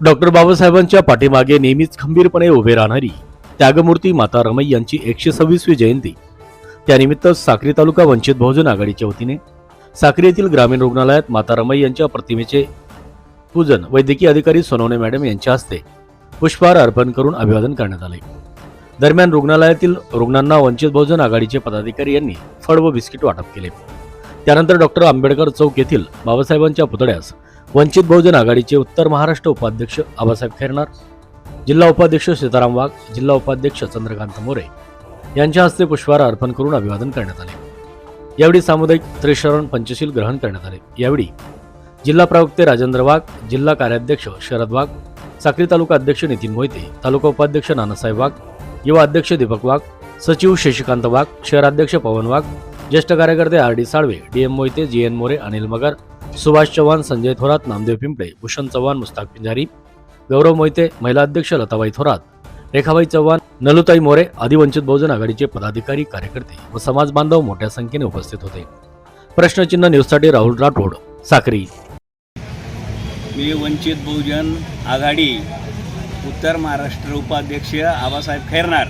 Doctor बाबासाहेबांच्या पाठीमागे नेहमीच खंबीरपणे उभे राहणारी त्यागमूर्ती माता रमई यांची एकशे सव्वीसवी जयंती. त्यानिमित्त साक्री तालुका वंचित बहुजन आघाडीच्या वतीने साक्री येथील ग्रामीण रुग्णालयात माता रमई यांच्या प्रतिमेचे पूजन वैद्यकीय अधिकारी सोनवणे मॅडम यांच्या हस्ते पुष्पहार अर्पण करून अभिवादन करण्यात आले. दरम्यान रुग्णालयातील रुग्णांना वंचित बहुजन आघाडीचे पदाधिकारी यांनी फळ व बिस्किट वाटप केले. त्यानंतर डॉक्टर आंबेडकर चौक येथील बाबासाहेबांच्या पुतळ्यास वंचित बहुजन आघाडीचे उत्तर महाराष्ट्र उपाध्यक्ष आबासाहेब खेरणार जिल्हा उपाध्यक्ष सीताराम वाघ जिल्हा उपाध्यक्ष चंद्रकांत मोरे यांच्या हस्ते पुष्पहार अर्पण करून अभिवादन करण्यात आले. यावेळी सामुदायिक त्रिशरण पंचशील ग्रहण करण्यात आले. यावेळी जिल्हा प्रवक्ते राजेंद्र वाघ जिल्हा कार्याध्यक्ष शरद वाघ साक्री तालुका अध्यक्ष नितीन मोहिते तालुका उपाध्यक्ष नानासाहेब वाघ युवा अध्यक्ष दीपक वाघ सचिव शशिकांत वाघ शहराध्यक्ष पवन वाघ ज्येष्ठ कार्यकर्ते R D Salve D M Mohite G N More Anil Magar Subhash Chavan Sanjay Thorat Namdev Pimple Bhushan Chavan Mushtaq Pinjari Gaurav Mohite महिला अध्यक्ष लताबाई थोरात रेखाबाई चव्हाण नलुताई मोरे आदी वंचित बहुजन आघाडीचे पदाधिकारी कार्यकर्ते व समाज बांधव मोठ्या संख्येने उपस्थित होते. प्रश्नचिन्ह न्यूजसाठी राहुल राठोड साक्री. मी वंचित बहुजन आघाडी उत्तर महाराष्ट्र उपाध्यक्ष आबासाहेब खैरनार.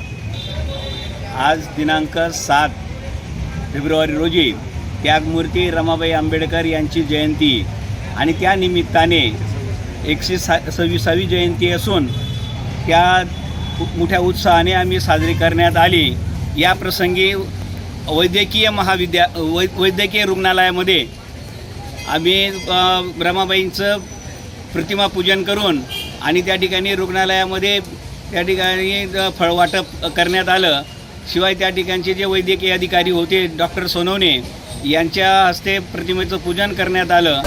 आज दिनांक सात फेब्रुवारी रोजी त्यागमूर्ती रमाबाई आंबेडकर यांची जयंती आणि त्या निमित्ताने एकशे सा सव्वीसावी जयंती असून त्या मोठ्या उत्साहाने आम्ही साजरी करण्यात आली. या प्रसंगी वैद्यकीय महाविद्या वै वैद्यकीय रुग्णालयामध्ये आम्ही रमाबाईंचं प्रतिमा पूजन करून आणि त्या ठिकाणी रुग्णालयामध्ये त्या ठिकाणी फळवाटप करण्यात आलं. शिवाय त्या ठिकाणचे जे वैद्यकीय अधिकारी होते डॉक्टर सोनवणे यांच्या हस्ते प्रतिमेचं पूजन करण्यात आलं.